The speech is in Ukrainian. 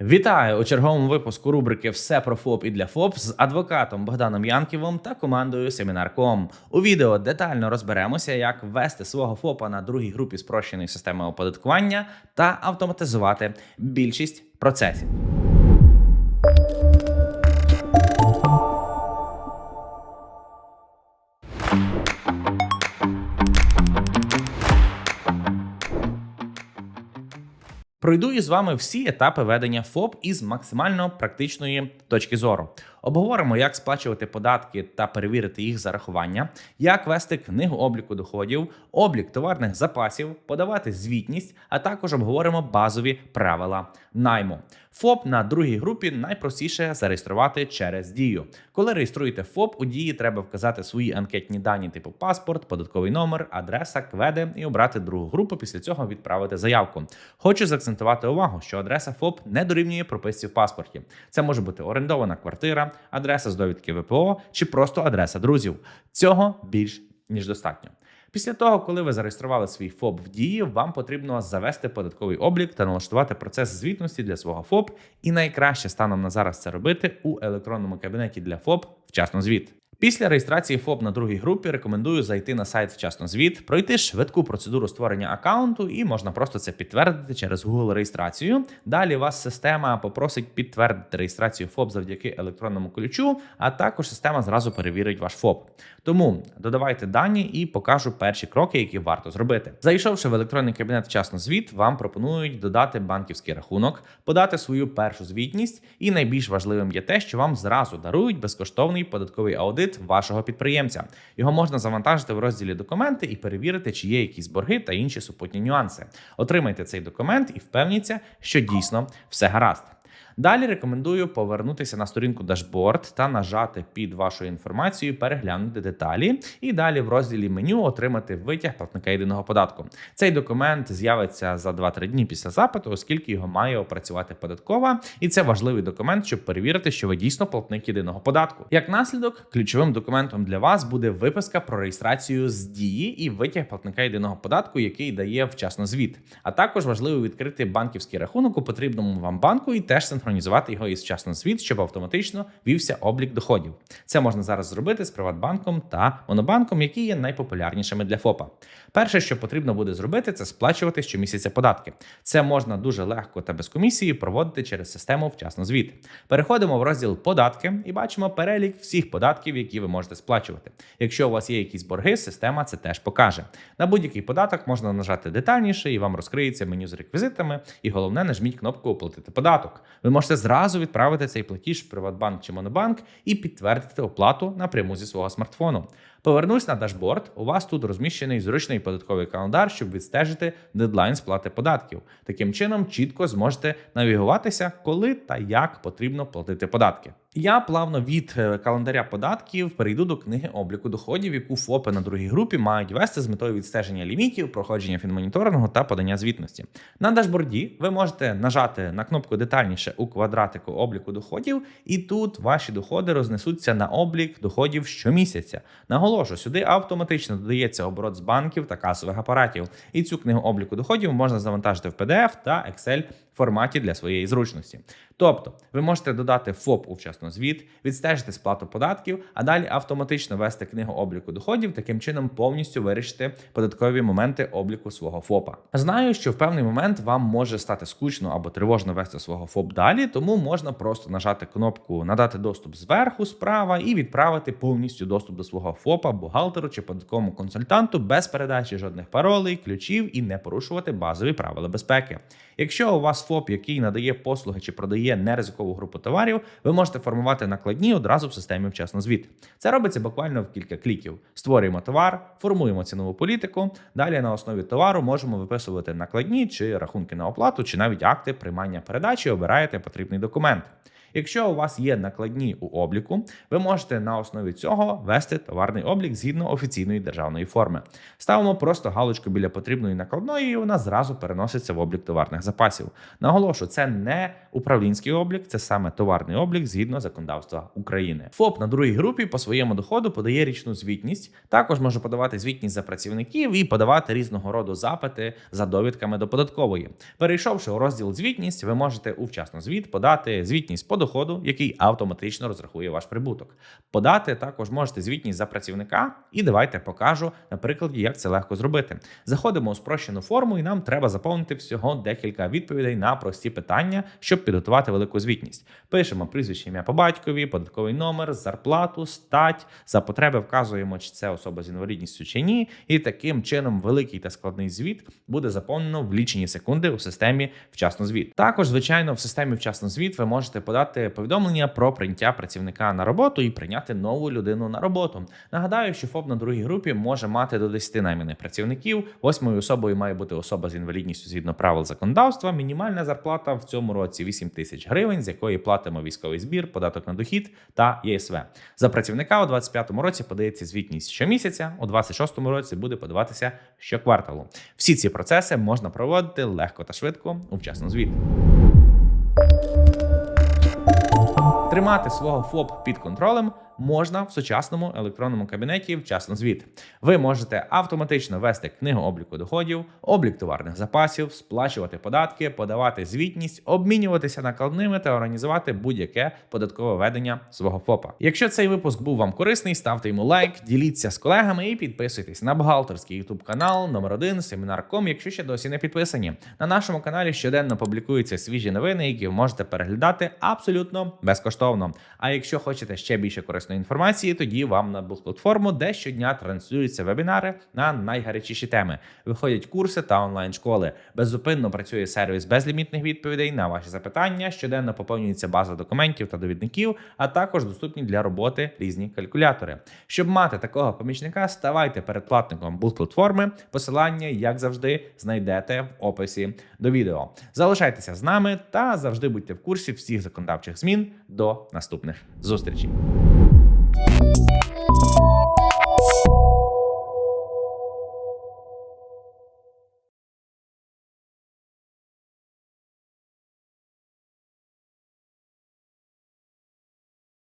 Вітаю у черговому випуску рубрики Все про ФОП і для ФОП з адвокатом Богданом Янківом та командою Семінар.ком. У відео детально розберемося, як ввести свого ФОПа на другій групі спрощеної системи оподаткування та автоматизувати більшість процесів. Пройду із вами всі етапи ведення ФОП із максимально практичної точки зору. Обговоримо, як сплачувати податки та перевірити їх зарахування, як вести книгу обліку доходів, облік товарних запасів, подавати звітність, а також обговоримо базові правила найму. ФОП на другій групі найпростіше зареєструвати через дію. Коли реєструєте ФОП, у дії треба вказати свої анкетні дані, типу паспорт, податковий номер, адреса, кведи і обрати другу групу. Після цього відправити заявку. Хочу заакцентувати увагу, що адреса ФОП не дорівнює прописці в паспорті. Це може бути орендована квартира, адреса з довідки ВПО чи просто адреса друзів. Цього більш ніж достатньо. Після того, коли ви зареєстрували свій ФОП в дії, вам потрібно завести податковий облік та налаштувати процес звітності для свого ФОП. І найкраще станом на зараз це робити у електронному кабінеті для ФОП вчасно звіт. Після реєстрації ФОП на другій групі рекомендую зайти на сайт вчасно звіт, пройти швидку процедуру створення аккаунту, і можна просто це підтвердити через Google реєстрацію. Далі вас система попросить підтвердити реєстрацію ФОП завдяки електронному ключу, а також система зразу перевірить ваш ФОП. Тому додавайте дані і покажу перші кроки, які варто зробити. Зайшовши в електронний кабінет вчасно звіт, вам пропонують додати банківський рахунок, подати свою першу звітність, і найбільш важливим є те, що вам зразу дарують безкоштовний податковий аудит вашого підприємця. Його можна завантажити в розділі документи і перевірити, чи є якісь борги та інші супутні нюанси. Отримайте цей документ і впевніться, що дійсно все гаразд. Далі рекомендую повернутися на сторінку дашборд та нажати під вашою інформацією, переглянути деталі, і далі в розділі меню отримати витяг платника єдиного податку. Цей документ з'явиться за 2-3 дні після запиту, оскільки його має опрацювати податкова, і це важливий документ, щоб перевірити, що ви дійсно платник єдиного податку. Як наслідок, ключовим документом для вас буде виписка про реєстрацію з дії і витяг платника єдиного податку, який дає вчасно звіт. А також важливо відкрити банківський рахунок у потрібному вам банку і теж синхронізувати його із вчасно звіт, щоб автоматично вівся облік доходів. Це можна зараз зробити з Приватбанком та Монобанком, які є найпопулярнішими для ФОПа. Перше, що потрібно буде зробити, це сплачувати щомісяця податки. Це можна дуже легко та без комісії проводити через систему вчасно звіт. Переходимо в розділ податки і бачимо перелік всіх податків, які ви можете сплачувати. Якщо у вас є якісь борги, система це теж покаже. На будь-який податок можна нажати детальніше, і вам розкриється меню з реквізитами. І головне, нажміть кнопку Оплатити податок. Ви можете зразу відправити цей платіж в Приватбанк чи Монобанк і підтвердити оплату напряму зі свого смартфону. Повернусь на дашборд. У вас тут розміщений зручний податковий календар, щоб відстежити дедлайн сплати податків. Таким чином, чітко зможете навігуватися, коли та як потрібно платити податки. Я плавно від е, календаря податків перейду до книги обліку доходів, яку ФОПи на другій групі мають вести з метою відстеження лімітів, проходження фінмоніторингу та подання звітності. На дашборді ви можете нажати на кнопку детальніше у квадратику обліку доходів, і тут ваші доходи рознесуться на облік доходів щомісяця. Наголошу, сюди автоматично додається оборот з банків та касових апаратів. І цю книгу обліку доходів можна завантажити в PDF та Excel форматі для своєї зручності. Тобто, ви можете додати ФОП у вчасно звіт, відстежити сплату податків, а далі автоматично вести книгу обліку доходів, таким чином повністю вирішити податкові моменти обліку свого ФОПа. Знаю, що в певний момент вам може стати скучно або тривожно вести свого ФОП далі, тому можна просто нажати кнопку Надати доступ зверху справа і відправити повністю доступ до свого ФОПа, бухгалтеру чи податковому консультанту без передачі жодних паролей, ключів і не порушувати базові правила безпеки. Якщо у вас ФОП, який надає послуги чи продає неризикову групу товарів, ви можете формувати накладні одразу в системі вчасно звіт. Це робиться буквально в кілька кліків. Створюємо товар, формуємо цінову політику. Далі на основі товару можемо виписувати накладні чи рахунки на оплату, чи навіть акти приймання передачі. Обираєте потрібний документ. Якщо у вас є накладні у обліку, ви можете на основі цього вести товарний облік згідно офіційної державної форми. Ставимо просто галочку біля потрібної накладної, і вона зразу переноситься в облік товарних запасів. Наголошую, це не управлінський облік, це саме товарний облік згідно законодавства України. ФОП на другій групі по своєму доходу подає річну звітність. Також може подавати звітність за працівників і подавати різного роду запити за довідками до податкової. Перейшовши у розділ звітність, ви можете у вчасно звіт подати звітність по доходу, який автоматично розрахує ваш прибуток. Подати також можете звітність за працівника, і давайте покажу на прикладі, як це легко зробити. Заходимо у спрощену форму, і нам треба заповнити всього декілька відповідей на прості питання, щоб підготувати велику звітність. Пишемо прізвище ім'я по батькові, податковий номер, зарплату, стать. За потреби вказуємо, чи це особа з інвалідністю чи ні. І таким чином великий та складний звіт буде заповнено в лічені секунди у системі вчасно звіт. Також, звичайно, в системі вчасно звіт ви можете подати повідомлення про прийняття працівника на роботу і прийняти нову людину на роботу. Нагадаю, що ФОП на другій групі може мати до 10 найманих працівників. Восьмою особою має бути особа з інвалідністю згідно правил законодавства. Мінімальна зарплата в цьому році 8 тисяч гривень, з якої платимо військовий збір, податок на дохід та ЄСВ. За працівника у 25-му році подається звітність щомісяця, у 26-му році буде подаватися щокварталу. Всі ці процеси можна проводити легко та швидко у вчасно звіт. Тримати свого ФОП під контролем можна в сучасному електронному кабінеті вчасно звіт. Ви можете автоматично вести книгу обліку доходів, облік товарних запасів, сплачувати податки, подавати звітність, обмінюватися накладними та організувати будь-яке податкове ведення свого ФОПа. Якщо цей випуск був вам корисний, ставте йому лайк, діліться з колегами і підписуйтесь на бухгалтерський YouTube канал номер 1 Семінар.ком, якщо ще досі не підписані. На нашому каналі щоденно публікуються свіжі новини, які ви можете переглядати абсолютно безкоштовно. А якщо хочете ще більше корисної інформації, тоді вам на платформу, де щодня транслюються вебінари на найгарячіші теми. Виходять курси та онлайн-школи. Беззупинно працює сервіс безлімітних відповідей на ваші запитання. Щоденно поповнюється база документів та довідників, а також доступні для роботи різні калькулятори. Щоб мати такого помічника, ставайте передплатником платформи. Посилання, як завжди, знайдете в описі до відео. Залишайтеся з нами та завжди будьте в курсі всіх законодавчих змін. До наступних зустрічей. you